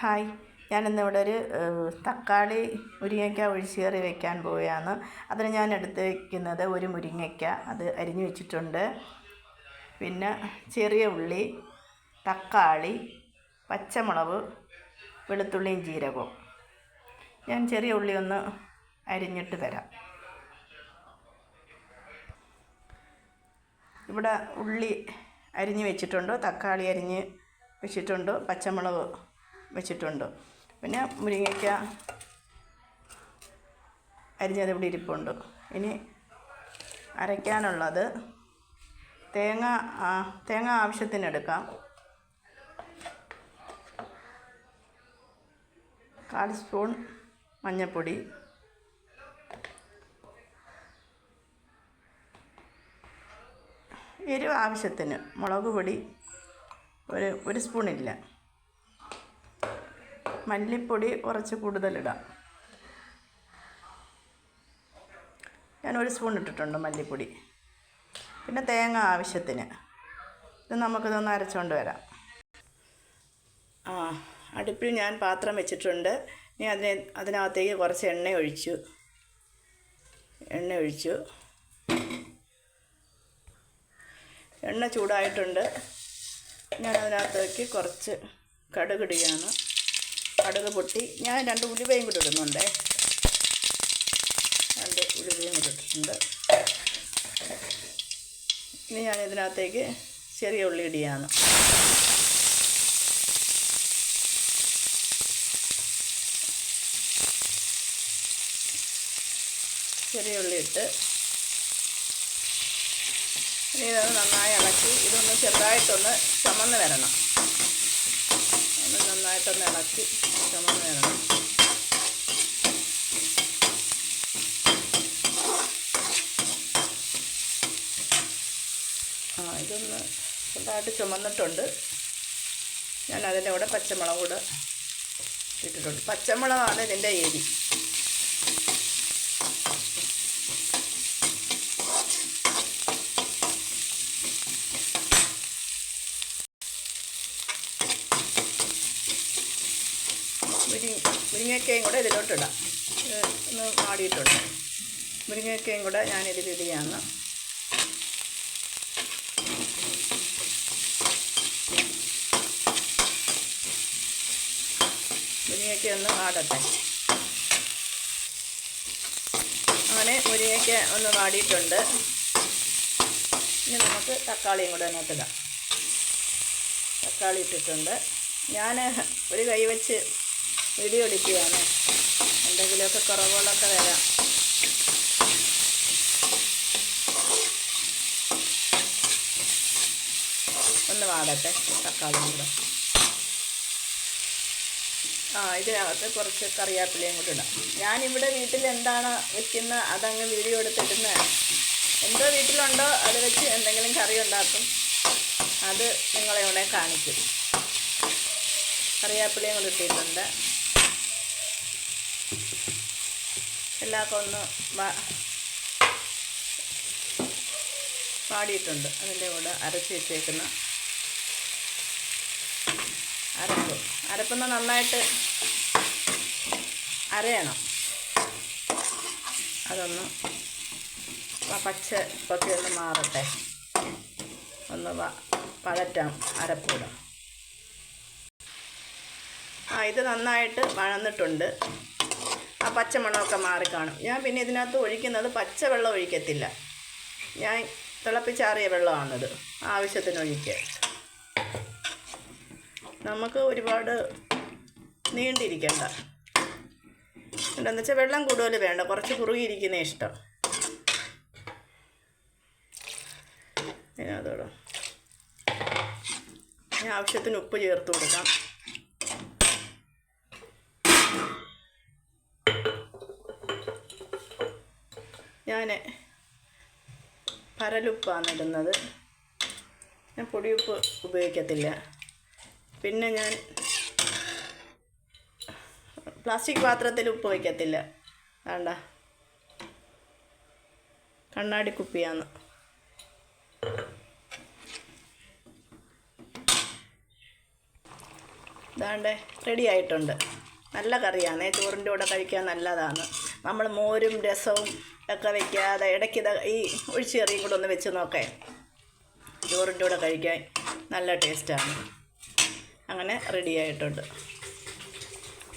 Hi. ഞാനിന്നിവിടെ ഒരു തക്കാളി മുരിങ്ങയ്ക്ക ഒഴിച്ചുകറി വെക്കാൻ പോവുകയാണ്. അതിന് ഞാൻ എടുത്ത് വയ്ക്കുന്നത് ഒരു മുരിങ്ങയ്ക്ക. അത് അരിഞ്ഞു വെച്ചിട്ടുണ്ട്. പിന്നെ ചെറിയ ഉള്ളി തക്കാളി പച്ചമുളക് വെളുത്തുള്ളിയും ജീരകവും. ഞാൻ ചെറിയ ഉള്ളി ഒന്ന് അരിഞ്ഞിട്ട് തരാം. ഇവിടെ ഉള്ളി അരിഞ്ഞ് വെച്ചിട്ടുണ്ട് തക്കാളി അരിഞ്ഞ് വെച്ചിട്ടുണ്ട് പച്ചമുളക് വെച്ചിട്ടുണ്ട്. പിന്നെ മുരിങ്ങയ്ക്ക അരിഞ്ഞത് ഇവിടെ ഇരിപ്പുണ്ട്. ഇനി അരയ്ക്കാനുള്ളത് തേങ്ങ തേങ്ങ ആവശ്യത്തിന് എടുക്കാം. കാൽ സ്പൂൺ മഞ്ഞൾപ്പൊടി എരിവ് ആവശ്യത്തിന് മുളക് പൊടി ഒരു ഒരു സ്പൂണില്ല. മല്ലിപ്പൊടി കുറച്ച് കൂടുതലിടാം. ഞാൻ ഒരു സ്പൂൺ ഇട്ടിട്ടുണ്ട് മല്ലിപ്പൊടി. പിന്നെ തേങ്ങ ആവശ്യത്തിന്. ഇത് നമുക്കിതൊന്ന് അരച്ചുകൊണ്ട് വരാം. ആ അടുപ്പിൽ ഞാൻ പാത്രം വെച്ചിട്ടുണ്ട്. ഇനി അതിനെ അതിനകത്തേക്ക് കുറച്ച് എണ്ണ ഒഴിച്ചു. എണ്ണ ഒഴിച്ചു. എണ്ണ ചൂടായിട്ടുണ്ട്. ഞാൻ അതിനകത്തേക്ക് കുറച്ച് കടുക് ഇടുകയാണ്. കടുക് പൊട്ടി. ഞാൻ രണ്ട് ഉലുവയും കൂടി ഇടുന്നുണ്ട്. രണ്ട് ഉലുവയും കൂടി ഇട്ടിട്ടുണ്ട്. ഇനി ഞാൻ ഇതിനകത്തേക്ക് ചെറിയ ഉള്ളി ഇടിയാണ് ചെറിയ ഉള്ളി ഇട്ട് ഇനി ഇതൊന്ന് നന്നായി ഇളക്കി ഇതൊന്ന് ചെറുതായിട്ടൊന്ന് ചമന്ന് വരണം. നന്നായിട്ടൊന്ന് ഇളക്കി ചുമന്ന് വരണം. ആ ഇതൊന്ന് ചെറുതായിട്ട് ചുമന്നിട്ടുണ്ട്. ഞാൻ അതിന്റെ കൂടെ പച്ചമുളക് കൂടെ ഇട്ടിട്ടുണ്ട്. പച്ചമുളകാണ് ഇതിന്റെ എരി. മുരി മുരിങ്ങയ്ക്കയും കൂടെ ഇതിലോട്ടിടാം. ഇത് ഒന്ന് മാടിയിട്ടുണ്ട് മുരിങ്ങയ്ക്കയും കൂടെ ഞാൻ ഇതിലിടുകയാണ് മുരിങ്ങയ്ക്ക ഒന്ന് വാടട്ടെ. അങ്ങനെ മുരിങ്ങയ്ക്ക ഒന്ന് വാടിയിട്ടുണ്ട്. ഇനി നമുക്ക് തക്കാളിയും കൂടെ അതിനകത്തിടാം. തക്കാളി ഇട്ടിട്ടുണ്ട്. ഞാൻ ഒരു കൈ വെച്ച് വീഡിയോ എടുക്കുകയാണ് എന്തെങ്കിലുമൊക്കെ കുറവുകളൊക്കെ വരാം. ഒന്ന് വാടട്ടെ തക്കാളി കൂടെ. ആ ഇതിനകത്ത് കുറച്ച് കറിവേപ്പിലയും കൂടി ഇടാം. ഞാനിവിടെ വീട്ടിൽ എന്താണ് വെക്കുന്ന അതങ്ങ് വീഡിയോ എടുത്തിടുന്നതാണ് എന്തോ വീട്ടിലുണ്ടോ? അത് വെച്ച് എന്തെങ്കിലും കറി ഉണ്ടാക്കും. അത് നിങ്ങളെ ഇവിടെ കാണിക്കും. കറിവേപ്പിലയും കൂടി ഇട്ടിട്ടുണ്ട്. എല്ലാവർക്കും ഒന്ന് പാടിയിട്ടുണ്ട് അതിന്റെ കൂടെ അരച്ച് വെച്ചേക്കുന്ന അരപ്പ്. അരപ്പുന്ന നന്നായിട്ട് അരയണം. അതൊന്ന് പച്ച ഇപ്പൊക്കെ ഒന്ന് മാറട്ടെ. ഒന്ന് പതറ്റാം അരപ്പൂടെ ആ ഇത് നന്നായിട്ട് വഴന്നിട്ടുണ്ട്. ആ പച്ചമണമൊക്കെ മാറിക്കാണും ഞാൻ പിന്നെ ഇതിനകത്ത് ഒഴിക്കുന്നത് പച്ചവെള്ളം ഒഴിക്കത്തില്ല. ഞാൻ തിളപ്പിച്ചാറിയ വെള്ളമാണിത്. ആവശ്യത്തിന് ഒഴിക്കുക. നമുക്ക് ഒരുപാട് നീണ്ടിരിക്കണ്ട. എന്താണെന്ന് വെച്ചാൽ വെള്ളം കൂടുതൽ വേണ്ട. കുറച്ച് കുറുകിയിരിക്കുന്ന ഇഷ്ടം. ഞാൻ ആവശ്യത്തിന് ഉപ്പ് ചേർത്ത് കൊടുക്കാം. ഞാൻ പരലുപ്പാണ് ഇടുന്നത്. ഞാൻ പൊടിയുപ്പ് ഉപയോഗിക്കത്തില്ല. പിന്നെ ഞാൻ പ്ലാസ്റ്റിക് പാത്രത്തിൽ ഉപ്പ് വയ്ക്കത്തില്ല. വേണ്ട. കണ്ണാടി കുപ്പിയാണ് ഇതാണ്ട് റെഡി ആയിട്ടുണ്ട്. നല്ല കറിയാണ്. ചോറിന്റെ കൂടെ കഴിക്കാൻ നല്ലതാണ്. നമ്മൾ മോരും രസവും ഒക്കെ വെക്കാതെ ഇടയ്ക്ക് ഇത് ഈ ഒഴിച്ച് കറിയും കൂടെ ഒന്ന് വെച്ച് നോക്കേ. ചോറിന്റെ കൂടെ കഴിക്കാൻ നല്ല ടേസ്റ്റാണ്. അങ്ങനെ റെഡി ആയിട്ടുണ്ട്.